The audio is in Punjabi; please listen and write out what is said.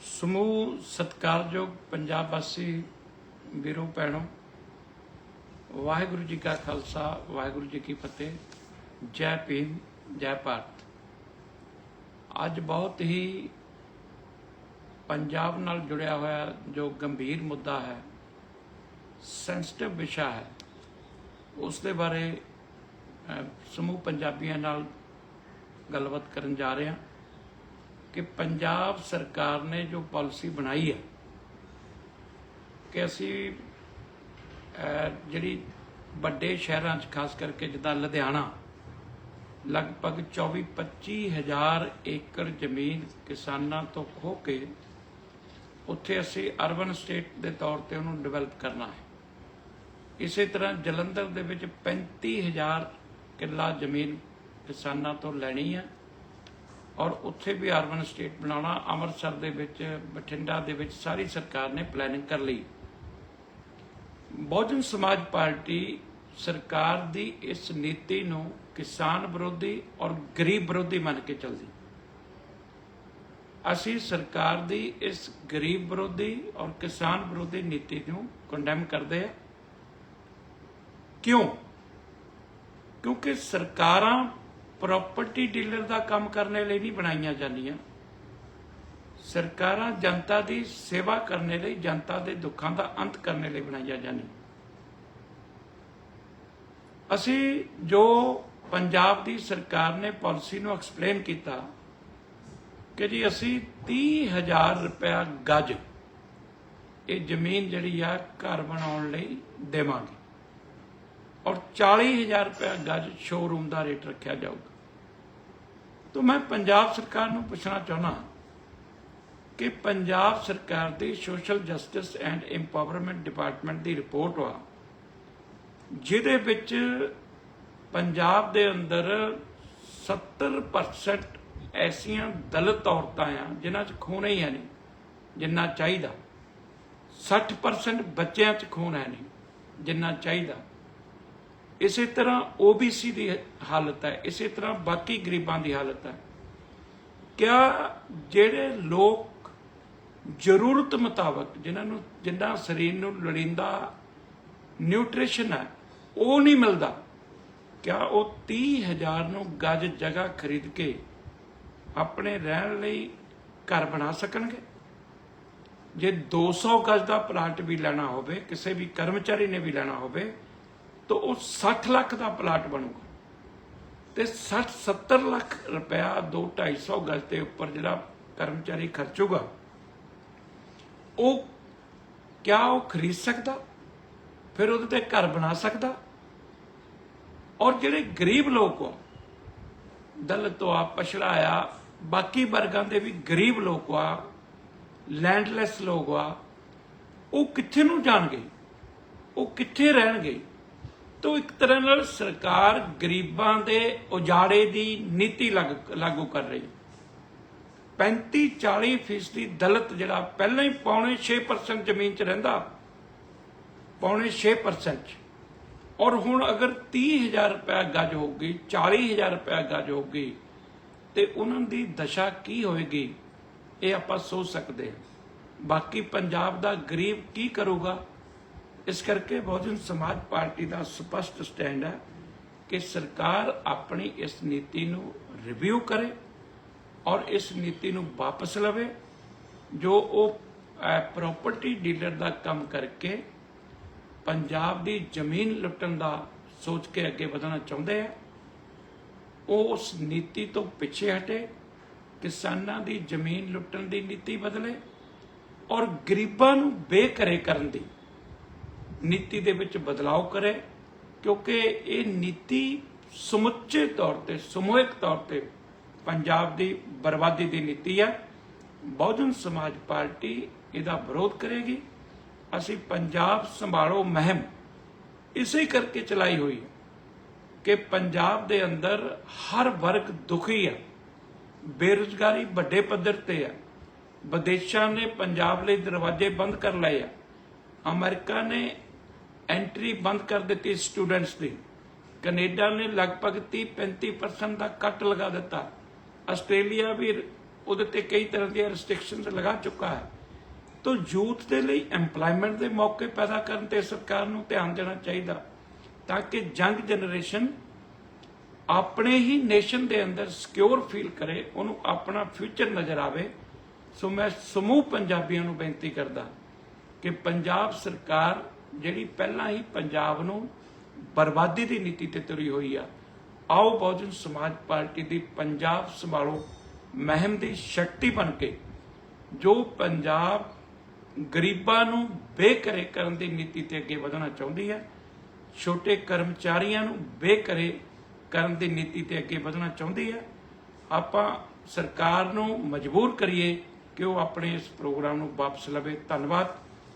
ਸਮੂਹ ਸਤਿਕਾਰਯੋਗ ਪੰਜਾਬ ਵਾਸੀ ਵੀਰੋ ਭੈਣੋ, ਵਾਹਿਗੁਰੂ ਜੀ ਕਾ ਖਾਲਸਾ, ਵਾਹਿਗੁਰੂ ਜੀ ਕੀ ਫਤਿਹ, ਜੈ ਭੀਮ, ਜੈ ਭਾਰਤ। ਅੱਜ ਬਹੁਤ ਹੀ ਪੰਜਾਬ ਨਾਲ ਜੁੜਿਆ ਹੋਇਆ ਜੋ ਗੰਭੀਰ ਮੁੱਦਾ ਹੈ ਸੈਂਸਿਟਿਵ ਵਿਸ਼ਾ ਹੈ, ਉਸ ਦੇ ਬਾਰੇ ਸਮੂਹ ਪੰਜਾਬੀਆਂ ਨਾਲ ਗੱਲਬਾਤ ਕਰਨ ਜਾ ਰਹੇ ਹਾਂ। ਕਿ ਪੰਜਾਬ ਸਰਕਾਰ ਨੇ ਜੋ ਪਾਲਿਸੀ ਬਣਾਈ ਹੈ, ਕਿ ਅਸੀਂ ਜਿਹੜੀ ਵੱਡੇ ਸ਼ਹਿਰਾਂ 'ਚ ਖਾਸ ਕਰਕੇ ਜਿੱਦਾਂ ਲੁਧਿਆਣਾ, ਲਗਭਗ 24-25 ਹਜ਼ਾਰ ਏਕੜ ਜ਼ਮੀਨ ਕਿਸਾਨਾਂ ਤੋਂ ਖੋ ਕੇ ਉੱਥੇ ਅਸੀਂ ਅਰਬਨ ਸਟੇਟ ਦੇ ਤੌਰ ਤੇ ਉਹਨੂੰ ਡਿਵੈਲਪ ਕਰਨਾ ਹੈ। ਇਸੇ ਤਰ੍ਹਾਂ ਜਲੰਧਰ ਦੇ ਵਿੱਚ 35000 ਕਿੱਲਾ ਜ਼ਮੀਨ ਕਿਸਾਨਾਂ ਤੋਂ ਲੈਣੀ ਹੈ। ਔਰ ਉੱਥੇ ਵੀ ਅਰਬਨ ਸਟੇਟ ਬਣਾਉਣਾ, ਅੰਮ੍ਰਿਤਸਰ ਦੇ ਵਿੱਚ, ਬਠਿੰਡਾ ਦੇ ਵਿੱਚ ਸਾਰੀ ਸਰਕਾਰ ਨੇ ਪਲੈਨਿੰਗ ਕਰ ਲਈ। ਬਹੁਜਨ ਸਮਾਜ ਪਾਰਟੀ ਸਰਕਾਰ ਦੀ ਇਸ ਨੀਤੀ ਨੂੰ ਕਿਸਾਨ ਵਿਰੋਧੀ ਔਰ ਗਰੀਬ ਵਿਰੋਧੀ ਮੰਨ ਕੇ ਚੱਲਦੀ। ਅਸੀਂ ਸਰਕਾਰ ਦੀ ਇਸ ਗਰੀਬ ਵਿਰੋਧੀ ਔਰ ਕਿਸਾਨ ਵਿਰੋਧੀ ਨੀਤੀ ਨੂੰ ਕੰਡੈਮ ਕਰਦੇ ਹਾਂ। ਕਿਉਂ? ਕਿਉਂਕਿ ਸਰਕਾਰਾਂ ਪ੍ਰਾਪਰਟੀ ਡੀਲਰ ਦਾ ਕੰਮ ਕਰਨ ਲਈ ਨਹੀਂ ਬਣਾਈਆਂ ਜਾਂਦੀਆਂ। ਸਰਕਾਰਾਂ ਜਨਤਾ ਦੀ ਸੇਵਾ ਕਰਨ ਲਈ, ਜਨਤਾ ਦੇ ਦੁੱਖਾਂ ਦਾ ਅੰਤ ਕਰਨ ਲਈ ਬਣਾਈਆਂ ਜਾਂਦੀਆਂ। ਅਸੀਂ ਜੋ ਪੰਜਾਬ ਦੀ ਸਰਕਾਰ ਨੇ ਪਾਲਿਸੀ ਨੂੰ ਐਕਸਪਲੇਨ ਕੀਤਾ ਕਿ ਜੀ ਅਸੀਂ 30000 ਰੁਪਇਆ ਗੱਜ ਇਹ ਜ਼ਮੀਨ ਜਿਹੜੀ ਆ ਘਰ ਬਣਾਉਣ ਲਈ ਦੇਵਾਂਗੇ। ਔਰ 40000 ਰੁਪਇਆ ਗੱਜ ਸ਼ੋਰੂਮ ਦਾ ਰੇਟ ਰੱਖਿਆ ਜਾਊਗਾ। ਤਾਂ ਮੈਂ ਪੰਜਾਬ ਸਰਕਾਰ ਨੂੰ ਪੁੱਛਣਾ ਚਾਹੁੰਦਾ ਕਿ ਪੰਜਾਬ ਸਰਕਾਰ ਦੀ social justice and empowerment department the report ਵਾ ਜਿਹਦੇ ਵਿੱਚ ਪੰਜਾਬ ਦੇ ਅੰਦਰ 70% ਐਸੀਆਂ ਦਲਿਤ ਔਰਤਾਂ ਆ, ਜਿਨ੍ਹਾਂ 'ਚ ਖੂਨ ਹੀ ਹੈ ਨਹੀਂ, ਜਿੰਨਾ ਚਾਹੀਦਾ। 60% ਬੱਚਿਆਂ 'ਚ ਖੂਨ ਹੈ ਨਹੀਂ, ਜਿੰਨਾ ਚਾਹੀਦਾ। ਇਸੇ ਤਰ੍ਹਾਂ OBC ਦੀ ਹਾਲਤ ਹੈ, ਇਸੇ ਤਰ੍ਹਾਂ ਬਾਕੀ ਗਰੀਬਾਂ ਦੀ ਹਾਲਤ ਹੈ। ਕਿਆ ਜਿਹੜੇ ਲੋਕ ਜ਼ਰੂਰਤ ਮੁਤਾਬਕ ਜਿਨ੍ਹਾਂ ਨੂੰ ਜਿੰਨਾ ਸਰੀਰ ਨੂੰ ਲੋੜੀਂਦਾ ਨਿਊਟ੍ਰੀਸ਼ਨ ਹੈ, ਉਹ ਨਹੀਂ ਮਿਲਦਾ, ਕਿਆ ਉਹ 30000 ਨੂੰ ਗੱਜ ਜਗ੍ਹਾ ਖਰੀਦ ਕੇ ਆਪਣੇ ਰਹਿਣ ਲਈ ਘਰ ਬਣਾ ਸਕਣਗੇ? ਜੇ 200 ਗਜ ਦਾ ਪਲਾਟ ਵੀ ਲੈਣਾ ਹੋਵੇ, ਕਿਸੇ ਵੀ ਕਰਮਚਾਰੀ ਨੇ ਵੀ ਲੈਣਾ ਹੋਵੇ ਤਾਂ ਉਹ 60 ਲੱਖ ਦਾ ਪਲਾਟ ਬਣੂਗਾ। ਤੇ 60 70 ਲੱਖ ਰੁਪਇਆ 2 250 ਗਜ ਦੇ ਉੱਪਰ ਜਿਹੜਾ ਕਰਮਚਾਰੀ ਖਰਚੂਗਾ, ਉਹ ਕਿਆ ਉਹ ਖਰੀਦ ਸਕਦਾ? ਫਿਰ ਉਹਦੇ ਤੇ ਘਰ ਬਣਾ ਸਕਦਾ? ਔਰ ਜਿਹੜੇ ਗਰੀਬ ਲੋਕ ਆ, ਦਲਿਤ ਆ ਪਛੜਾ ਆ, ਬਾਕੀ ਵਰਗਾਂ ਦੇ ਵੀ ਗਰੀਬ ਲੋਕ ਆ ਲੈਂਡਲੈਸ ਲੋਕ ਆ, ਉਹ ਕਿੱਥੇ ਨੂੰ ਜਾਣਗੇ? ਉਹ ਕਿੱਥੇ ਰਹਿਣਗੇ? ਤੋਂ ਇੱਕ ਤਰ੍ਹਾਂ ਨਾਲ ਸਰਕਾਰ ਗਰੀਬਾਂ ਦੇ ਉਜਾੜੇ ਦੀ ਨੀਤੀ ਲਾਗ- ਲਾਗੂ ਕਰ ਰਹੀ 35 40 ਫੀਸਦੀ ਦਲਿਤ ਜਿਹੜਾ ਪਹਿਲਾਂ ਹੀ ਪੌਣੇ 6% ਜ਼ਮੀਨ 'ਚ ਰਹਿੰਦਾ, ਪੌਣੇ 6% 'ਚ। ਔਰ ਹੁਣ ਅਗਰ 30000 ਰੁਪਏ ਗੱਜ ਹੋਊਗੀ 40000 ਰੁਪਏ ਗੱਜ ਹੋਊਗੀ, ਤੇ ਉਹਨਾਂ ਦੀ ਦਸ਼ਾ ਕੀ ਹੋਏਗੀ, ਇਹ ਆਪਾਂ ਸੋਚ ਸਕਦੇ ਹਾਂ। ਬਾਕੀ ਪੰਜਾਬ ਦਾ ਗਰੀਬ ਕੀ ਕਰੂਗਾ? ਇਸ ਕਰਕੇ ਬਹੁਜਨ ਸਮਾਜ ਪਾਰਟੀ ਦਾ ਸਪਸ਼ਟ ਸਟੈਂਡ ਹੈ ਕਿ ਸਰਕਾਰ ਆਪਣੀ ਇਸ ਨੀਤੀ ਨੂੰ ਰਿਵਿਊ ਕਰੇ ਔਰ ਇਸ ਨੀਤੀ ਨੂੰ ਵਾਪਸ ਲਵੇ, ਜੋ ਉਹ ਪ੍ਰਾਪਰਟੀ ਡੀਲਰ ਦਾ ਕੰਮ ਕਰਕੇ ਪੰਜਾਬ ਦੀ ਜ਼ਮੀਨ ਲੁੱਟਣ ਦਾ ਸੋਚ ਕੇ ਅੱਗੇ ਵਧਣਾ ਚਾਹੁੰਦੇ ਆ। ਉਹ ਉਸ ਨੀਤੀ ਤੋਂ ਪਿੱਛੇ ਹਟੇ, ਕਿਸਾਨਾਂ ਦੀ ਜ਼ਮੀਨ ਲੁੱਟਣ ਦੀ ਨੀਤੀ ਬਦਲੇ ਔਰ ਗਰੀਬਾਂ ਨੂੰ ਬੇਘਰੇ ਕਰਨ ਦੀ। ਨੀਤੀ ਦੇ ਵਿੱਚ ਬਦਲਾਅ ਕਰੇ, ਕਿਉਂਕਿ ਇਹ ਨੀਤੀ ਸਮੁੱਚੇ ਤੌਰ ਤੇ, ਸਮੂਹਿਕ ਤੌਰ ਤੇ ਪੰਜਾਬ ਦੀ ਬਰਬਾਦੀ ਦੀ ਨੀਤੀ ਹੈ। ਬਹੁਜਨ ਸਮਾਜ ਪਾਰਟੀ ਇਹਦਾ ਵਿਰੋਧ ਕਰੇਗੀ। ਅਸੀਂ ਪੰਜਾਬ ਸੰਭਾਲੋ ਮਹਿਮ ਇਸੇ ਕਰਕੇ ਚਲਾਈ ਹੋਈ ਹੈ ਕਿ ਪੰਜਾਬ ਦੇ ਅੰਦਰ ਹਰ ਵਰਗ ਦੁਖੀ ਹੈ, ਬੇਰੁਜ਼ਗਾਰੀ ਵੱਡੇ ਪੱਧਰ ਤੇ ਹੈ, ਵਿਦੇਸ਼ਾਂ ਨੇ ਪੰਜਾਬ ਲਈ ਦਰਵਾਜ਼ੇ ਬੰਦ ਕਰ ਲਏ ਆ ਅਮਰੀਕਾ ਨੇ ਐਂਟਰੀ ਬੰਦ ਕਰ ਦਿੱਤੀ ਸਟੂਡੈਂਟਸ ਦੀ। ਕੈਨੇਡਾ ਨੇ ਲਗਭਗ 30 35% ਦਾ ਕੱਟ ਲਗਾ ਦਿੱਤਾ। ਆਸਟ੍ਰੇਲੀਆ ਵੀ ਉਹਦੇ ਤੇ ਕਈ ਤਰ੍ਹਾਂ ਦੀਆਂ ਰੈਸਟ੍ਰਿਕਸ਼ਨਸ ਲਗਾ ਚੁੱਕਾ ਹੈ। ਤੋ ਯੂਥ ਦੇ ਲਈ EMPLOYMENT ਦੇ ਮੌਕੇ ਪੈਦਾ ਕਰਨ ਤੇ ਸਰਕਾਰ ਨੂੰ ਧਿਆਨ ਦੇਣਾ ਚਾਹੀਦਾ ਤਾਂ ਕਿ ਯੰਗ ਜਨਰੇਸ਼ਨ ਆਪਣੇ ਹੀ ਨੇਸ਼ਨ ਦੇ ਅੰਦਰ ਸਿਕਿਉਰ ਫੀਲ ਕਰੇ, ਉਹਨੂੰ ਆਪਣਾ ਫਿਊਚਰ ਨਜ਼ਰ ਆਵੇ। ਸੋ ਮੈਂ ਸਮੂਹ ਪੰਜਾਬੀਆਂ ਨੂੰ ਬੇਨਤੀ ਕਰਦਾ ਕਿ ਪੰਜਾਬ ਸਰਕਾਰ ਜਿਹੜੀ ਪਹਿਲਾਂ ਹੀ ਪੰਜਾਬ ਨੂੰ ਬਰਬਾਦੀ ਦੀ ਨੀਤੀ ਤੇ ਤੁਰੀ ਹੋਈ ਆ, ਆਓ ਬਹੁਜਨ ਸਮਾਜ ਪਾਰਟੀ ਦੀ ਪੰਜਾਬ ਸੰਭਾਲੋ, ਮਹਿਮ ਦੀ ਸ਼ਕਤੀ ਬਣ ਕੇ, ਜੋ ਪੰਜਾਬ ਗਰੀਬਾਂ ਨੂੰ ਬੇਘਰੇ ਕਰਨ ਦੀ ਨੀਤੀ ਤੇ ਅੱਗੇ ਵਧਣਾ ਚਾਹੁੰਦੀ ਹੈ, ਛੋਟੇ ਕਰਮਚਾਰੀਆਂ ਨੂੰ ਬੇਘਰੇ ਕਰਨ ਦੀ ਨੀਤੀ ਤੇ ਅੱਗੇ ਵਧਣਾ ਚਾਹੁੰਦੀ ਹੈ, ਆਪਾਂ ਸਰਕਾਰ ਨੂੰ ਮਜਬੂਰ ਕਰੀਏ ਕਿ ਉਹ ਆਪਣੇ ਇਸ ਪ੍ਰੋਗਰਾਮ ਨੂੰ ਵਾਪਸ ਲਵੇ। ਧੰਨਵਾਦ।